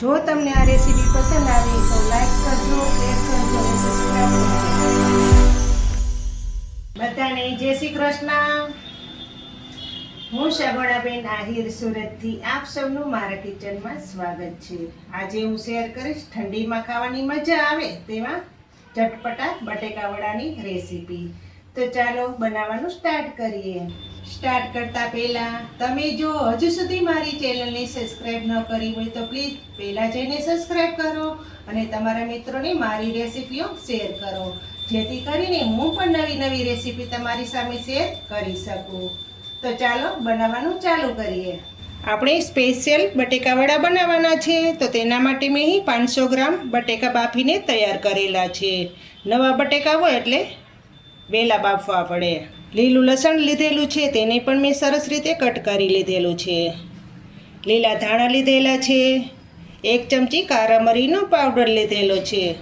જો તમને આ રેસીપી પસંદ આવી તો લાઈક કરજો, શેર કરજો અને સબસ્ક્રાઈબ કરજો. બધાને જય શ્રી કૃષ્ણ. હું શગોડાબેન આહિર સુરતથી આપ સૌનું મારા કિચનમાં સ્વાગત છે. આજે હું શેર કરીશ ઠંડીમાં ખાવાની મજા આવે તેવા ચટપટા બટેકા વડાની રેસીપી. તો ચાલો બનાવવાનું સ્ટાર્ટ કરીએ. સ્ટાર્ટ કરતા પહેલા તમે જો હજુ સુધી મારી ચેનલને સબસ્ક્રાઈબ ન કરી હોય તો પ્લીઝ પહેલાં જઈને સબસ્ક્રાઈબ કરો અને તમારા મિત્રોને મારી રેસીપીઓ શેર કરો. જેથી કરીને હું પણ નવી નવી રેસીપી તમારી સામે શેર કરી શકું. તો ચાલો બનાવવાનું ચાલુ કરીએ. આપણે સ્પેશિયલ બટેકાવડા બનાવવાના છે. તો તેના માટે મેં પાંચસો ગ્રામ બટેકા બાફીને તૈયાર કરેલા છે. નવા બટેકા હોય એટલે વહેલા બાફવા પડે. લીલું લસણ લીધેલું છે, તેને પણ મેં સરસ રીતે કટ કરી લીધેલું છે. લીલા ધાણા લીધેલા છે. એક ચમચી કારા મરીનો પાવડર લીધેલો છે.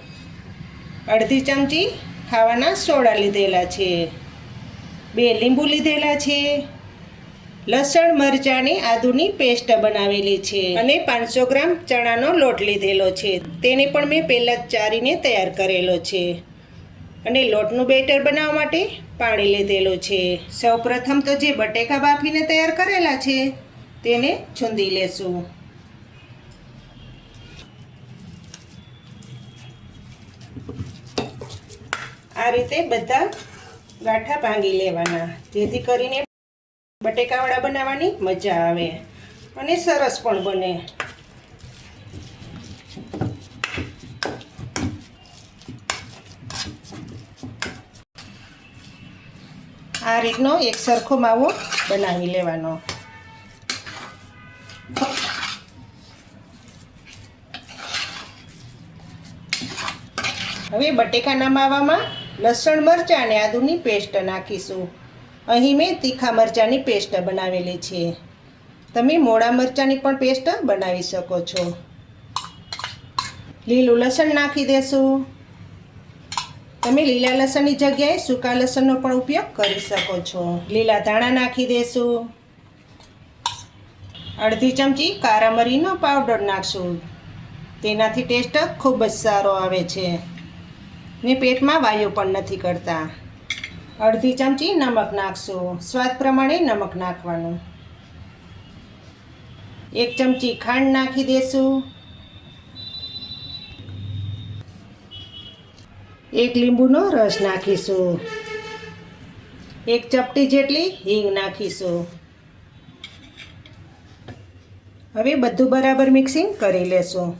અડધી ચમચી ખાવાના સોડા લીધેલા છે. બે લીંબુ લીધેલા છે. લસણ મરચાંની આદુની પેસ્ટ બનાવેલી છે અને પાંચસો ગ્રામ ચણાનો લોટ લીધેલો છે. તેને પણ મેં પહેલાં જ ચારીને તૈયાર કરેલો છે. અને લોટનું બેટર બનાવવા માટે પાણી લીધેલું છે. સૌ પ્રથમ તો જે બટેકા બાફીને તૈયાર કરેલા છે, તેને છૂંદી લેશું. આ રીતે બધા ગાંઠા ભાંગી લેવાના, જેથી કરીને બટેકાવડા બનાવવાની મજા આવે અને સરસ પણ બને. આ રીતનો એક સરખો માવો બનાવી લેવાનો. હવે બટેકાના માવામાં લસણ, મરચાં અને આદુની પેસ્ટ નાખીશું. અહીં મેં તીખા મરચાંની પેસ્ટ બનાવેલી છે. તમે મોડા મરચાંની પણ પેસ્ટ બનાવી શકો છો. લીલું લસણ નાખી દેશું. તમે લીલા લસણની જગ્યાએ સૂકા લસણનો પણ ઉપયોગ કરી શકો છો. લીલા ધાણા નાખી દેશું. અડધી ચમચી કારા મરીનો પાવડર નાખશું. તેનાથી ટેસ્ટ ખૂબ જ સારો આવે છે. ને પેટમાં વાયુ પણ નથી કરતા. અડધી ચમચી નમક નાખશું. સ્વાદ પ્રમાણે નમક નાખવાનું. એક ચમચી ખાંડ નાખી દેશું. એક લીંબુનો રસ નાખીશું. એક ચપટી જેટલી હિંગ નાખીશું. હવે બધું બરાબર મિક્સિંગ કરી લેશું.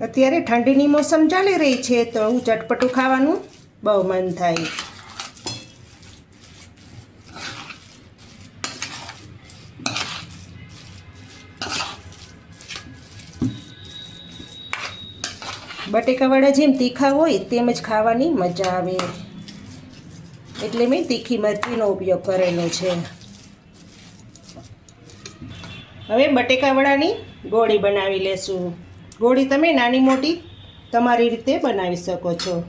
અત્યારે ઠંડીની મોસમ ચાલી રહી છે, તો હું ચટપટું ખાવાનું બહુ મન થાય. બટેકાવાળા જેમ તીખા હોય તેમ જ ખાવાની મજા આવે. એટલે મેં તીખી મરચીનો ઉપયોગ કરેલો છે. હવે બટેકાવડાની ગોળી બનાવી લેશું. ગોળી તમે નાની મોટી તમારી રીતે બનાવી શકો છો.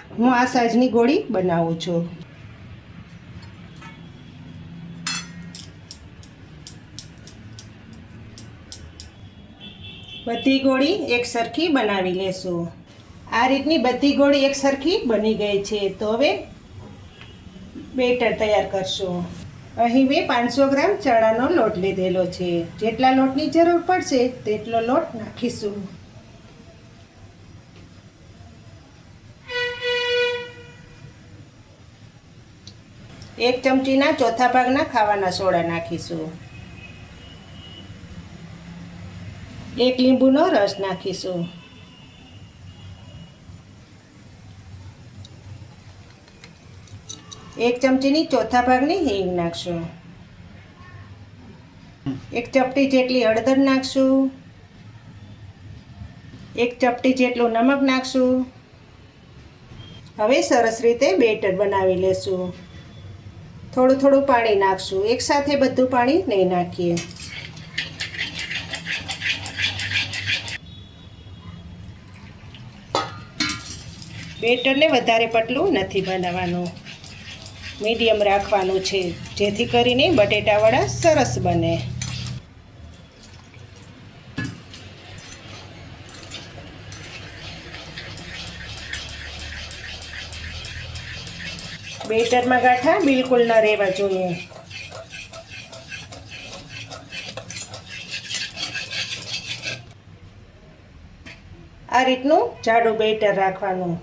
હું આ સાઈઝની ગોળી બનાવું છું. બધી ગોળી એક સરખી બનાવી લેશું. આ રીતની બધી ગોળી એક સરખી બની ગઈ છે. તો હવે બેટર તૈયાર કરશું. અહીં મેં પાંચસો ગ્રામ ચણાનો લોટ લીધેલો છે. જેટલા લોટની જરૂર પડશે તેટલો લોટ નાખીશું. એક ચમચીના ચોથા ભાગના ખાવાના સોડા નાખીશું. એક લીંબુનો રસ નાખીશું. એક ચમચીની ચોથા ભાગની હિંગ નાખશું. એક ચપટી જેટલી હળદર નાખશું. એક ચપટી જેટલું નમક નાખશું. હવે સરસ રીતે બેટર બનાવી લેશું. થોડું થોડું પાણી નાખશું. એકસાથે બધું પાણી નહીં નાખીએ. બેટરને વધારે પતલું નથી બનાવવાનું. મીડિયમ રાખવાનું છે, જેથી કરીને બટેટાવડા સરસ બને. બેટરમાં ગાંઠા બિલકુલ ન રહેવા જોઈએ. આ રીતનું જાડું બેટર રાખવાનું.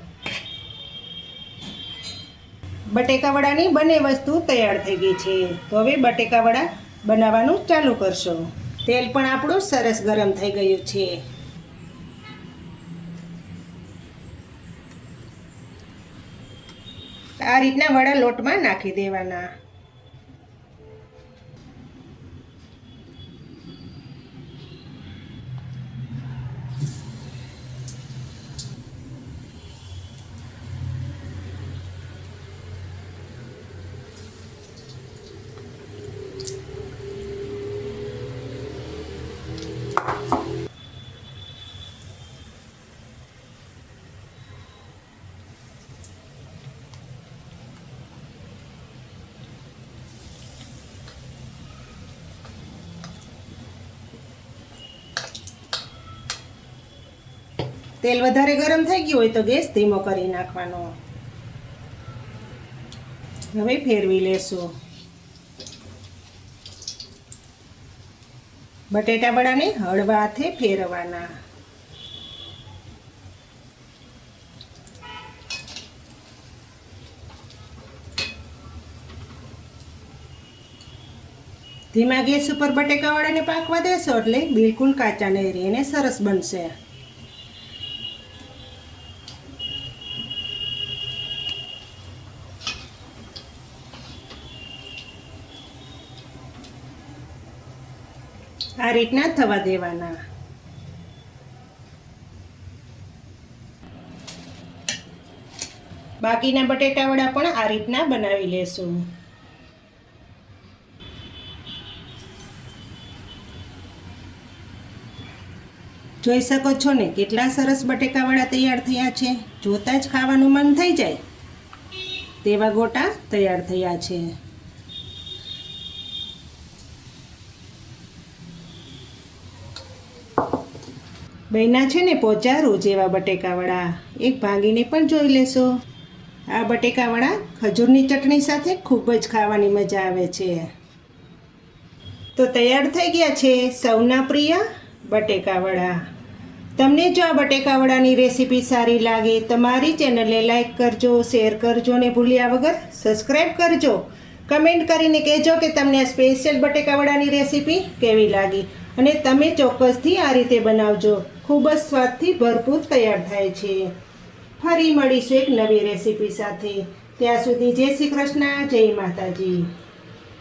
બટેકાવડાની બંને વસ્તુ તૈયાર થઈ ગઈ છે. તો હવે બટેકાવડા બનાવવાનું ચાલુ કરશો. તેલ પણ આપણું સરસ ગરમ થઈ ગયું છે. આ રીતના વડા લોટમાં નાખી દેવાના. તેલ વધારે ગરમ થઈ ગયું હોય તો ગેસ ધીમો કરી નાખવાનો. હવે ફેરવી લેશું. બટેટા વડાને હળવા હાથે ફેરવવાના ધીમા ગેસ ઉપર બટેકાવાળાને પાકવા દેશો એટલે બિલકુલ કાચા નહીં રહે અને સરસ બનશે. આ રીતના થવા દેવાના. બાકીના બટેટાવડા પણ આ રીતના બનાવી લેશું. જોઈ શકો છો ને કેટલા સરસ બટેકાવાળા તૈયાર થયા છે. જોતા જ ખાવાનું મન થઈ જાય. તેવા ગોટા તૈયાર થયા છે. બહેના છે ને પોચારું જેવા બટેકાવડા એક ભાંગીને પણ જોઈ લેશો. આ બટેકાવડા ખજૂરની ચટણી સાથે ખૂબ જ ખાવાની મજા આવે છે. તો તૈયાર થઈ ગયા છે સૌના પ્રિય બટેકાવડા તમને જો આ બટેકાવડાની રેસીપી સારી લાગે, તમારી મારી ચેનલને લાઈક કરજો, શેર કરજો ને ભૂલ્યા વગર સબસ્ક્રાઈબ કરજો. કમેન્ટ કરીને કહેજો કે તમને આ સ્પેશિયલ બટેકાવડાની રેસીપી કેવી લાગી અને તમે ચોક્કસથી આ રીતે બનાવજો. ખૂબ જ સ્વાદથી ભરપૂર તૈયાર થાય છે. ફરી મળીશું એક નવી રેસીપી સાથે. ત્યાં સુધી જય શ્રી કૃષ્ણ, જય માતાજી.